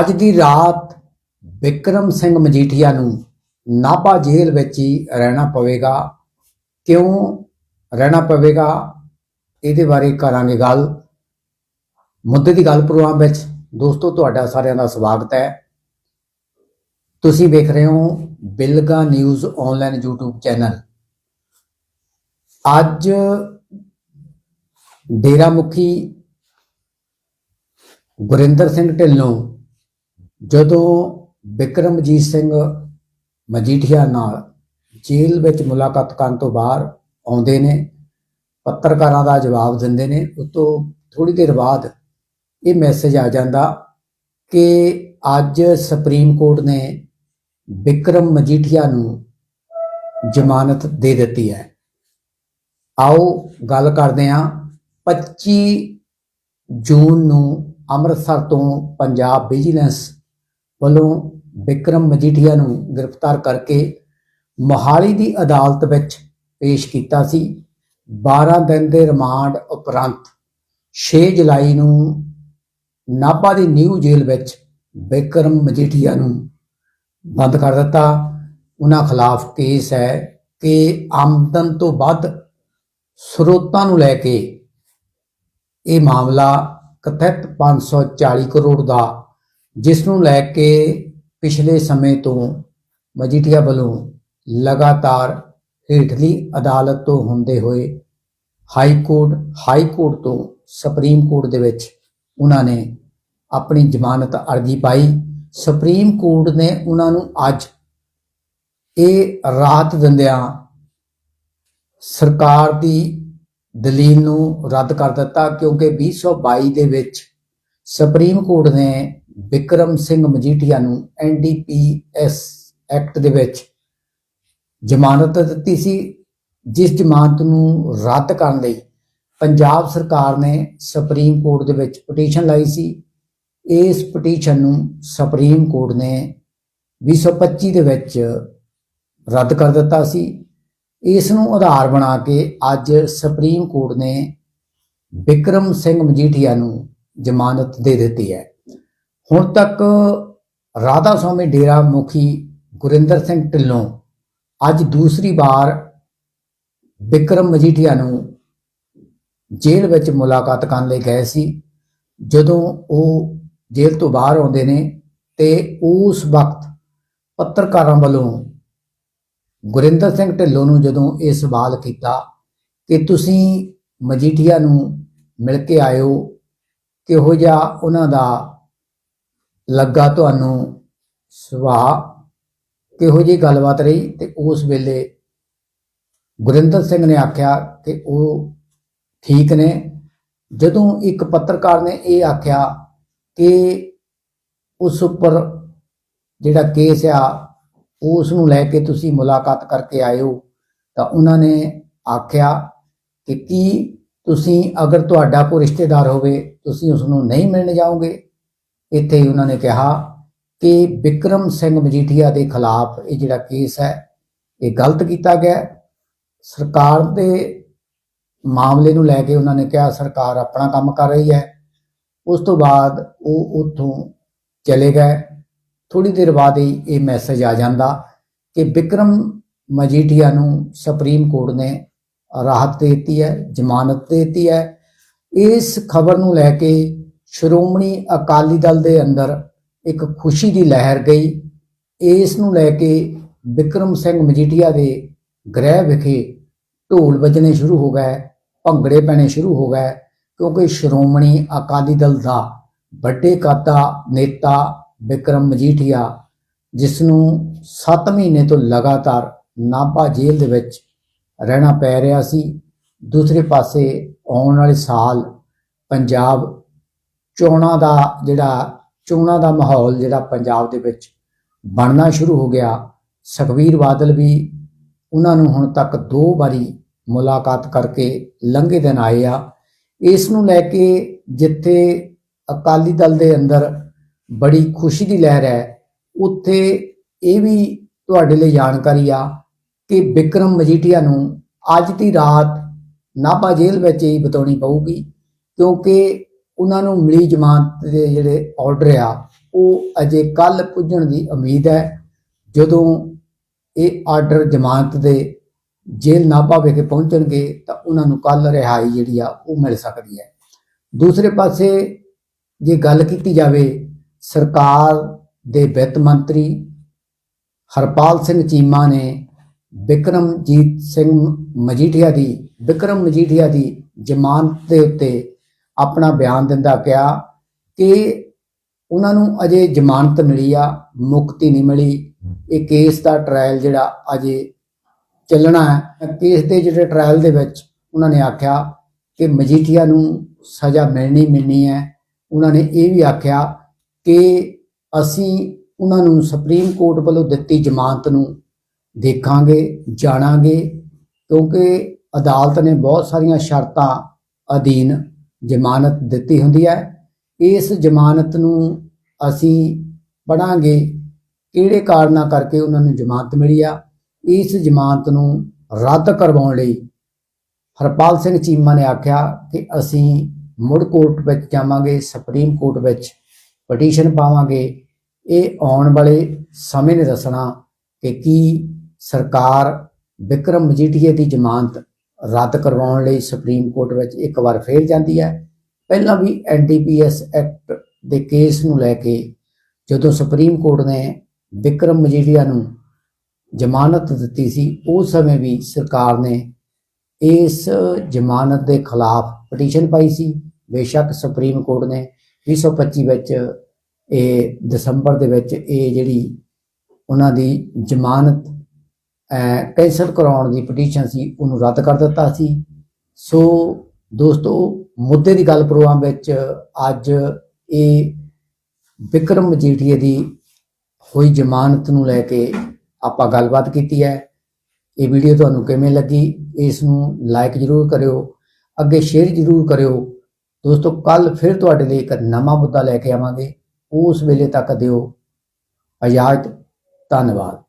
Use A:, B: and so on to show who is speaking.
A: ਅੱਜ ਦੀ ਰਾਤ ਵਿਕਰਮ ਸਿੰਘ ਮਜੀਠੀਆ ਨੂੰ ਨਾਭਾ ਜੇਲ੍ਹ ਵਿੱਚ ਹੀ ਰਹਿਣਾ ਪਵੇਗਾ। ਕਿਉਂ ਰਹਿਣਾ ਪਵੇਗਾ? ਇਹਦੇ ਬਾਰੇ ਕਰਾਂਗੇ ਗੱਲ। ਮੁੱਦੇ ਦੀ ਗੱਲ ਪ੍ਰੋਗਰਾਮ ਵਿੱਚ। ਦੋਸਤੋ, ਤੁਹਾਡਾ ਸਾਰਿਆਂ ਦਾ ਸਵਾਗਤ ਹੈ। ਤੁਸੀਂ ਵੇਖ ਰਹੇ ਹੋ Bilga news online YouTube channel. ਅੱਜ ਡੇਰਾ ਮੁਖੀ ਗੁਰਿੰਦਰ ਸਿੰਘ ਢਿੱਲੋਂ ਜਦੋਂ ਬਿਕਰਮਜੀਤ ਸਿੰਘ ਮਜੀਠੀਆ ਨਾਲ ਜੇਲ੍ਹ ਵਿੱਚ ਮੁਲਾਕਾਤ ਕਰਨ ਤੋਂ ਬਾਹਰ ਆਉਂਦੇ ਨੇ, ਪੱਤਰਕਾਰਾਂ ਦਾ ਜਵਾਬ ਦਿੰਦੇ ਨੇ ਉਸ ਤੋਂ ਥੋੜੀ ਦੇਰ ਬਾਅਦ ਇਹ ਮੈਸੇਜ ਆ ਜਾਂਦਾ ਕਿ ਅੱਜ ਸੁਪਰੀਮ ਕੋਰਟ ਨੇ ਬਿਕਰਮ ਮਜੀਠੀਆ ਨੂੰ ਜ਼ਮਾਨਤ ਦੇ ਦਿੱਤੀ ਹੈ। ਆਓ ਗੱਲ ਕਰਦੇ ਹਾਂ 25 ਜੂਨ ਨੂੰ ਅੰਮ੍ਰਿਤਸਰ ਤੋਂ ਪੰਜਾਬ ਵਿਜੀਲੈਂਸ ਵੱਲੋਂ ਵਿਕਰਮ ਮਜੀਠੀਆ ਨੂੰ ਗ੍ਰਿਫਤਾਰ ਕਰਕੇ ਮੋਹਾਲੀ ਦੀ ਅਦਾਲਤ ਵਿੱਚ ਪੇਸ਼ ਕੀਤਾ ਸੀ। 12 ਦਿਨ ਦੇ ਰਿਮਾਂਡ ਉਪਰੰਤ 6 ਜੁਲਾਈ ਨੂੰ ਨਾਭਾ ਦੀ ਨਿਊ ਜੇਲ੍ਹ ਵਿੱਚ ਵਿਕਰਮ ਮਜੀਠੀਆ ਨੂੰ ਬੰਦ ਕਰ ਦਿੱਤਾ। ਉਹਨਾਂ ਖਿਲਾਫ ਕੇਸ ਹੈ ਕਿ ਆਮਦਨ ਤੋਂ ਵੱਧ ਸਰੋਤਾਂ ਨੂੰ ਲੈ ਕੇ ਇਹ ਮਾਮਲਾ ਕਥਿਤ 540 ਕਰੋੜ ਦਾ ਜਿਸ ਨੂੰ ਲੈ ਕੇ ਪਿਛਲੇ ਸਮੇਂ ਤੋਂ ਮਜੀਠੀਆ ਵੱਲੋਂ ਲਗਾਤਾਰ ਹੇਠਲੀ ਅਦਾਲਤ ਤੋਂ ਹੁੰਦੇ ਹੋਏ ਹਾਈ ਕੋਰਟ ਹਾਈ ਕੋਰਟ ਤੋਂ ਸੁਪਰੀਮ ਕੋਰਟ ਦੇ ਵਿੱਚ ਉਹਨਾਂ ਨੇ ਆਪਣੀ ਜ਼ਮਾਨਤ ਅਰਜ਼ੀ ਪਾਈ। ਸੁਪਰੀਮ ਕੋਰਟ ਨੇ ਉਹਨਾਂ ਨੂੰ ਅੱਜ ਇਹ ਰਾਤ ਦਿੰਦਿਆਂ ਸਰਕਾਰ ਦੀ ਦਲੀਲ ਨੂੰ ਰੱਦ ਕਰ ਦਿੱਤਾ ਕਿਉਂਕਿ 2022 ਦੇ ਵਿੱਚ ਸੁਪਰੀਮ ਕੋਰਟ ਨੇ ਬਿਕਰਮ ਸਿੰਘ ਮਜੀਠੀਆ ਨੂੰ ਐਨਡੀਪੀਐਸ ਐਕਟ ਦੇ ਵਿੱਚ ਜ਼ਮਾਨਤ ਦਿੱਤੀ ਸੀ, ਜਿਸ ਜ਼ਮਾਨਤ ਨੂੰ ਰੱਦ ਕਰਨ ਲਈ ਪੰਜਾਬ ਸਰਕਾਰ ਨੇ ਸੁਪਰੀਮ ਕੋਰਟ ਦੇ ਵਿੱਚ ਪਟੀਸ਼ਨ ਲਾਈ ਸੀ। ਇਸ ਪਟੀਸ਼ਨ ਨੂੰ ਸੁਪਰੀਮ ਕੋਰਟ ਨੇ 2025 ਦੇ ਵਿੱਚ ਰੱਦ ਕਰ ਦਿੱਤਾ ਸੀ। ਇਸ ਨੂੰ ਆਧਾਰ ਬਣਾ ਕੇ ਅੱਜ ਸੁਪਰੀਮ ਕੋਰਟ ਨੇ ਬਿਕਰਮ ਸਿੰਘ ਮਜੀਠੀਆ ਨੂੰ ਜ਼ਮਾਨਤ ਦੇ ਦਿੱਤੀ ਹੈ। ਹੁਣ ਤੱਕ ਰਾਧਾ ਸਵਾਮੀ ਡੇਰਾ ਮੁਖੀ ਗੁਰਿੰਦਰ ਸਿੰਘ ਢਿੱਲੋਂ ਅੱਜ ਦੂਸਰੀ ਵਾਰ ਵਿਕਰਮ ਮਜੀਠੀਆ ਨੂੰ ਜੇਲ੍ਹ ਵਿੱਚ ਮੁਲਾਕਾਤ ਕਰਨ ਲਈ ਗਏ ਸੀ। ਜਦੋਂ ਉਹ ਜੇਲ੍ਹ ਤੋਂ ਬਾਹਰ ਆਉਂਦੇ ਨੇ ਤੇ ਉਸ ਵਕਤ ਪੱਤਰਕਾਰਾਂ ਵੱਲੋਂ ਗੁਰਿੰਦਰ ਸਿੰਘ ਢਿੱਲੋਂ ਨੂੰ ਜਦੋਂ ਇਹ ਸਵਾਲ ਕੀਤਾ ਕਿ ਤੁਸੀਂ ਮਜੀਠੀਆ ਨੂੰ ਮਿਲ ਕੇ ਆਇਓ, ਕਿਹੋ ਜਿਹਾ ਉਹਨਾਂ ਦਾ ਲੱਗਾ ਤੁਹਾਨੂੰ ਸੁਭਾਅ, ਕਿਹੋ ਜਿਹੀ ਗੱਲਬਾਤ ਰਹੀ ਤੇ ਉਸ ਵੇਲੇ ਗੁਰਿੰਦਰ ਸਿੰਘ ਨੇ ਆਖਿਆ ਕਿ ਉਹ ਠੀਕ ਨੇ। ਜਦੋਂ ਇੱਕ ਪੱਤਰਕਾਰ ਨੇ ਇਹ ਆਖਿਆ ਕਿ ਉਸ ਉੱਪਰ ਜਿਹੜਾ ਕੇਸ ਆ, ਉਸ ਨੂੰ ਲੈ ਕੇ ਤੁਸੀਂ ਮੁਲਾਕਾਤ ਕਰਕੇ ਆਇਓ, ਤਾਂ ਉਹਨਾਂ ਨੇ ਆਖਿਆ ਕਿ ਕੀ ਤੁਸੀਂ ਅਗਰ ਤੁਹਾਡਾ ਕੋਈ ਰਿਸ਼ਤੇਦਾਰ ਹੋਵੇ, ਤੁਸੀਂ ਉਸ ਨੂੰ ਨਹੀਂ ਮਿਲਣ ਜਾਓਗੇ? ਇੱਥੇ ਹੀ ਉਹਨਾਂ ਨੇ ਕਿਹਾ ਕਿ ਵਿਕਰਮ ਸਿੰਘ ਮਜੀਠੀਆ ਦੇ ਖਿਲਾਫ ਇਹ ਜਿਹੜਾ ਕੇਸ ਹੈ, ਇਹ ਗਲਤ ਕੀਤਾ ਗਿਆ ਸਰਕਾਰ ਦੇ ਮਾਮਲੇ ਨੂੰ ਲੈ ਕੇ ਉਹਨਾਂ ਨੇ ਕਿਹਾ, ਸਰਕਾਰ ਆਪਣਾ ਕੰਮ ਕਰ ਰਹੀ ਹੈ। ਉਸ ਤੋਂ ਬਾਅਦ ਉਹ ਉੱਥੋਂ ਚਲੇ ਗਏ। ਥੋੜੀ ਦੇਰ ਬਾਅਦ ਹੀ ਇਹ ਮੈਸੇਜ ਆ ਜਾਂਦਾ ਕਿ ਵਿਕਰਮ ਮਜੀਠੀਆ ਨੂੰ ਸੁਪਰੀਮ ਕੋਰਟ ਨੇ ਰਾਹਤ ਦੇ ਦਿੱਤੀ ਹੈ, ਜ਼ਮਾਨਤ ਦੇ ਦਿੱਤੀ ਹੈ। ਇਸ ਖਬਰ ਨੂੰ ਲੈ ਕੇ ਸ਼੍ਰੋਮਣੀ ਅਕਾਲੀ ਦਲ ਦੇ ਅੰਦਰ ਇੱਕ ਖੁਸ਼ੀ ਦੀ ਲਹਿਰ ਗਈ। ਇਸ ਨੂੰ ਲੈ ਕੇ ਵਿਕਰਮ ਸਿੰਘ ਮਜੀਠੀਆ ਦੇ ਗ੍ਰਹਿ ਵਿਖੇ ਢੋਲ ਵੱਜਣੇ ਸ਼ੁਰੂ ਹੋ ਗਏ, ਭੰਗੜੇ ਪੈਣੇ ਸ਼ੁਰੂ ਹੋ ਗਏ, ਕਿਉਂਕਿ ਸ਼੍ਰੋਮਣੀ ਅਕਾਲੀ ਦਲ ਦਾ ਵੱਡੇ ਕਾਤਾ ਨੇਤਾ ਵਿਕਰਮ ਮਜੀਠੀਆ, ਜਿਸ ਨੂੰ 7 ਮਹੀਨੇ ਤੋਂ ਲਗਾਤਾਰ ਨਾਭਾ ਜੇਲ੍ਹ ਦੇ ਵਿੱਚ ਰਹਿਣਾ ਪੈ ਰਿਹਾ ਸੀ, ਦੂਸਰੇ ਪਾਸੇ ਆਉਣ ਵਾਲੇ ਸਾਲ ਪੰਜਾਬ ਚੋਣਾਂ ਦਾ ਜਿਹੜਾ, ਚੋਣਾਂ ਦਾ ਮਾਹੌਲ ਜਿਹੜਾ ਪੰਜਾਬ ਦੇ ਵਿੱਚ ਬਣਨਾ ਸ਼ੁਰੂ ਹੋ ਗਿਆ। ਸੁਖਬੀਰ ਬਾਦਲ ਵੀ ਉਹਨਾਂ ਨੂੰ ਹੁਣ ਤੱਕ ਦੋ ਵਾਰੀ ਮੁਲਾਕਾਤ ਕਰਕੇ ਲੰਘੇ ਦਿਨ ਆਏ ਆ। ਇਸ ਨੂੰ ਲੈ ਕੇ ਜਿੱਥੇ ਅਕਾਲੀ ਦਲ ਦੇ ਅੰਦਰ ਬੜੀ ਖੁਸ਼ੀ ਦੀ ਲਹਿਰ ਹੈ, ਉੱਥੇ ਇਹ ਵੀ ਤੁਹਾਡੇ ਲਈ ਜਾਣਕਾਰੀ ਆ ਕਿ ਵਿਕਰਮ ਮਜੀਠੀਆ ਨੂੰ ਅੱਜ ਦੀ ਰਾਤ ਨਾਭਾ ਜੇਲ੍ਹ ਵਿੱਚ ਹੀ ਬਿਤਾਉਣੀ ਪਊਗੀ, ਕਿਉਂਕਿ ਉਹਨਾਂ ਨੂੰ ਮਿਲੀ ਜ਼ਮਾਨਤ ਦੇ ਜਿਹੜੇ ਆਰਡਰ ਆ, ਉਹ ਅਜੇ ਕੱਲ ਪੁੱਜਣ ਦੀ ਉਮੀਦ ਹੈ। ਜਦੋਂ ਇਹ ਆਰਡਰ ਜ਼ਮਾਨਤ ਦੇ ਜੇਲ੍ਹ ਨਾਭਾ ਵਿਖੇ ਪਹੁੰਚਣਗੇ, ਤਾਂ ਉਹਨਾਂ ਨੂੰ ਕੱਲ ਰਿਹਾਈ ਜਿਹੜੀ ਆ, ਉਹ ਮਿਲ ਸਕਦੀ ਹੈ। ਦੂਸਰੇ ਪਾਸੇ ਜੇ ਗੱਲ ਕੀਤੀ ਜਾਵੇ, ਸਰਕਾਰ ਦੇ ਵਿੱਤ ਮੰਤਰੀ ਹਰਪਾਲ ਸਿੰਘ ਚੀਮਾ ਨੇ ਵਿਕਰਮਜੀਤ ਸਿੰਘ ਮਜੀਠੀਆ ਦੀ ਵਿਕਰਮ ਮਜੀਠੀਆ ਦੀ ਜ਼ਮਾਨਤ ਦੇ ਉੱਤੇ ਆਪਣਾ ਬਿਆਨ ਦਿੰਦਾ ਕਿਹਾ ਕਿ ਉਹਨਾਂ ਨੂੰ ਅਜੇ ਜ਼ਮਾਨਤ ਮਿਲੀ ਆ, ਮੁਕਤੀ ਨਹੀਂ ਮਿਲੀ। ਇਹ ਕੇਸ ਦਾ ਟ੍ਰਾਇਲ ਜਿਹੜਾ ਅਜੇ ਚੱਲਣਾ ਹੈ। ਕੇਸ ਦੇ ਜਿਹੜੇ ਟ੍ਰਾਇਲ ਦੇ ਵਿੱਚ ਉਹਨਾਂ ਨੇ ਆਖਿਆ ਕਿ ਮਜੀਠੀਆ ਨੂੰ ਸਜ਼ਾ ਮਿਲਣੀ ਮਿਲਣੀ ਹੈ। ਉਹਨਾਂ ਨੇ ਇਹ ਵੀ ਆਖਿਆ ਕਿ ਅਸੀਂ ਉਹਨਾਂ ਨੂੰ ਸੁਪਰੀਮ ਕੋਰਟ ਵੱਲੋਂ ਦਿੱਤੀ ਜ਼ਮਾਨਤ ਨੂੰ ਦੇਖਾਂਗੇ, ਜਾਣਾਂਗੇ ਕਿਉਂਕਿ ਅਦਾਲਤ ਨੇ ਬਹੁਤ ਸਾਰੀਆਂ ਸ਼ਰਤਾਂ ਅਧੀਨ ਜ਼ਮਾਨਤ ਦਿੱਤੀ ਹੁੰਦੀ ਹੈ। ਇਸ ਜ਼ਮਾਨਤ ਨੂੰ ਅਸੀਂ ਪੜਾਂਗੇ ਕਿਹੜੇ ਕਾਰਨਾਂ ਕਰਕੇ ਉਹਨਾਂ ਨੂੰ ਜ਼ਮਾਨਤ ਮਿਲੀ ਆ। ਇਸ ਜ਼ਮਾਨਤ ਨੂੰ ਰੱਦ ਕਰਵਾਉਣ ਲਈ ਹਰਪਾਲ ਸਿੰਘ ਚੀਮਾ ਨੇ ਆਖਿਆ ਕਿ ਅਸੀਂ ਮੁੜ ਕੋਰਟ ਵਿੱਚ ਜਾਵਾਂਗੇ, ਸੁਪਰੀਮ ਕੋਰਟ ਵਿੱਚ ਪਟੀਸ਼ਨ ਪਾਵਾਂਗੇ। ਇਹ ਆਉਣ ਵਾਲੇ ਸਮੇਂ ਨੇ ਦੱਸਣਾ ਕਿ ਕੀ ਸਰਕਾਰ ਵਿਕਰਮ ਮਜੀਠੀਏ ਦੀ ਜ਼ਮਾਨਤ ਰੱਦ ਕਰਵਾਉਣ ਲਈ ਸੁਪਰੀਮ ਕੋਰਟ ਵਿੱਚ ਇੱਕ ਵਾਰ ਫੇਰ ਜਾਂਦੀ ਹੈ। ਪਹਿਲਾਂ ਵੀ ਐਨਡੀਪੀਐਸ ਐਕਟ ਦੇ ਕੇਸ ਨੂੰ ਲੈ ਕੇ ਜਦੋਂ ਸੁਪਰੀਮ ਕੋਰਟ ਨੇ ਵਿਕਰਮ ਮਜੀਠੀਆ ਨੂੰ ਜ਼ਮਾਨਤ ਦਿੱਤੀ ਸੀ ਉਸ ਸਮੇਂ ਵੀ ਸਰਕਾਰ ਨੇ ਇਸ ਜ਼ਮਾਨਤ ਦੇ ਖਿਲਾਫ ਪਟੀਸ਼ਨ ਪਾਈ ਸੀ। ਬੇਸ਼ੱਕ ਸੁਪਰੀਮ ਕੋਰਟ ਨੇ 2025 ਵਿੱਚ ਇਹ ਦਸੰਬਰ ਦੇ ਵਿੱਚ ਇਹ ਜਿਹੜੀ ਉਹਨਾਂ ਦੀ ਜ਼ਮਾਨਤ ਕੈਂਸਲ ਕਰਾਉਣ ਦੀ ਪਟੀਸ਼ਨ ਸੀ, ਉਹਨੂੰ ਰੱਦ ਕਰ ਦਿੱਤਾ ਸੀ। ਸੋ ਦੋਸਤੋ, ਮੁੱਦੇ ਦੀ ਗੱਲ ਪ੍ਰੋਗਰਾਮ ਵਿੱਚ ਅੱਜ ਇਹ ਵਿਕਰਮ ਮਜੀਠੀਏ ਦੀ ਹੋਈ ਜ਼ਮਾਨਤ ਨੂੰ ਲੈ ਕੇ ਆਪਾਂ ਗੱਲਬਾਤ ਕੀਤੀ ਹੈ। ਇਹ ਵੀਡੀਓ ਤੁਹਾਨੂੰ ਕਿਵੇਂ ਲੱਗੀ, ਇਸ ਨੂੰ ਲਾਈਕ ਜ਼ਰੂਰ ਕਰਿਓ, ਅੱਗੇ ਸ਼ੇਅਰ ਜ਼ਰੂਰ ਕਰਿਓ। ਦੋਸਤੋ, ਕੱਲ ਫਿਰ ਤੁਹਾਡੇ ਲਈ ਇੱਕ ਨਵਾਂ ਮੁੱਦਾ ਲੈ ਕੇ ਆਵਾਂਗੇ, ਉਸ ਵੇਲੇ ਤੱਕ ਦਿਓ। ਇਜਾਜ਼ਤ ਧੰਨਵਾਦ।